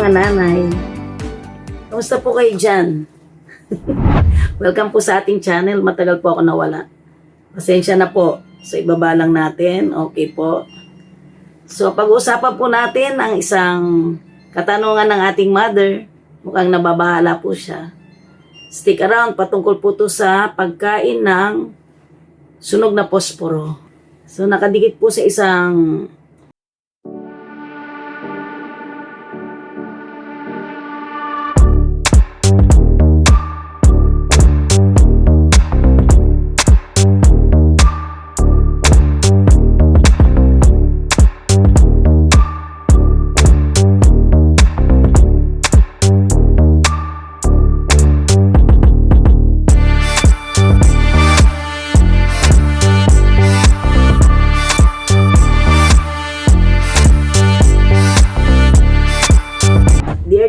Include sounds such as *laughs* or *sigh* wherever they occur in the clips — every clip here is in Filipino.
mga nanay. Kamusta po kayo dyan? *laughs* Welcome po sa ating channel. Matagal po ako nawala. Pasensya na po. Sa ibaba lang natin. Okay po. So, pag-uusapan po natin ang isang katanungan ng ating mother. Mukhang nababahala po siya. Stick around. Patungkol po to sa pagkain ng sunog na posporo. So, nakadikit po sa isang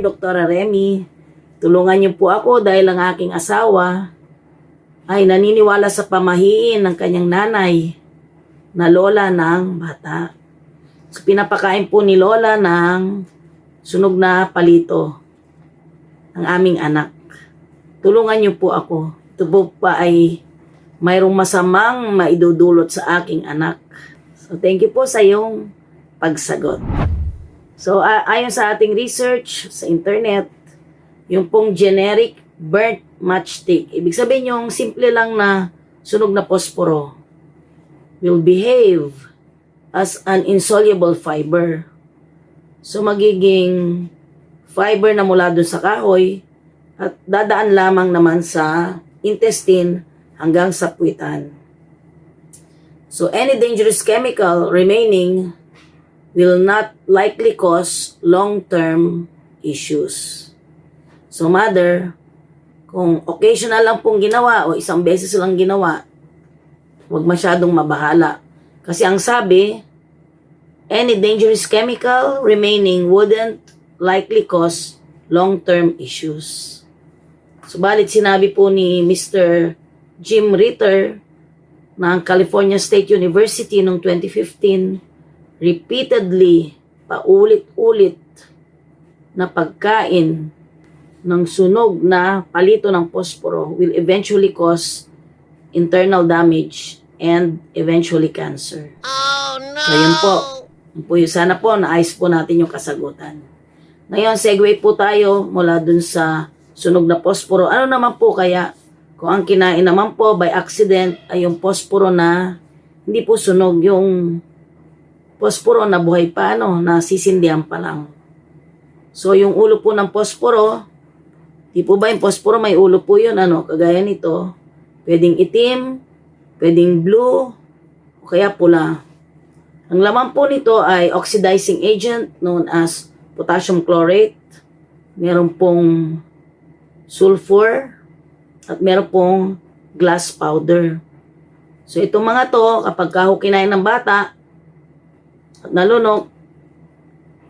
Dr. Remy, tulungan niyo po ako dahil ang aking asawa ay naniniwala sa pamahiin ng kanyang nanay na lola ng bata. So, pinapakain po ni lola ng sunog na palito ng aming anak. Tulungan niyo po ako. Ito po pa ay mayroong masamang maidudulot sa aking anak. So, thank you po sa iyong pagsagot. So, a- ayon sa ating research sa internet, yung pong generic burnt matchstick, ibig sabihin yung simple lang na sunog na posporo, will behave as an insoluble fiber. So, magiging fiber na mula dun sa kahoy at dadaan lamang naman sa intestine hanggang sa puwitan. So, any dangerous chemical remaining will not likely cause long-term issues. So mother, kung occasional lang pong ginawa o isang beses lang ginawa, huwag masyadong mabahala. Kasi ang sabi, any dangerous chemical remaining wouldn't likely cause long-term issues. Subalit sinabi po ni Mr. Jim Ritter ng California State University noong 2015 repeatedly, paulit-ulit na pagkain ng sunog na palito ng posporo will eventually cause internal damage and eventually cancer. Oh no! So yun po. Yun po yun. Sana po naayos po natin yung kasagutan. Ngayon, segue po tayo mula dun sa sunog na posporo. Ano naman po kaya kung ang kinain naman po by accident ay yung posporo na hindi po sunog yung posporo na buhay pa, ano, na sisindihan pa lang. So, yung ulo po ng posporo, di po ba yung posporo may ulo po yun, ano, kagaya nito. Pwedeng itim, pwedeng blue, o kaya pula. Ang laman po nito ay oxidizing agent known as potassium chlorate. Meron pong sulfur at meron pong glass powder. So itong mga to, kapag kaho kinain ng bata, at nalunok,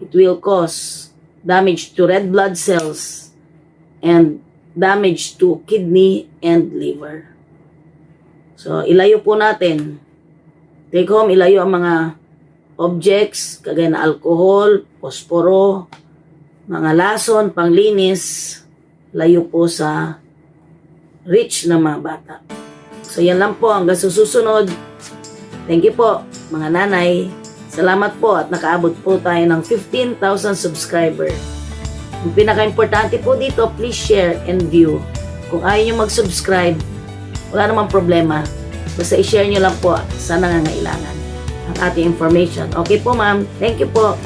it will cause damage to red blood cells and damage to kidney and liver. So, ilayo po natin. Take home, ilayo ang mga objects, kagaya na alcohol, posporo, mga lason, panglinis, layo po sa rich na mga bata. So, yan lang po hanggang sa susunod. Thank you po, mga nanay. Salamat po at nakaabot po tayo ng 15,000 subscriber. Yung pinaka-importante po dito, please share and view. Kung ayaw nyo mag-subscribe, wala namang problema. Basta i-share nyo lang po sa nangangailangan ang ating information. Okay po ma'am, thank you po.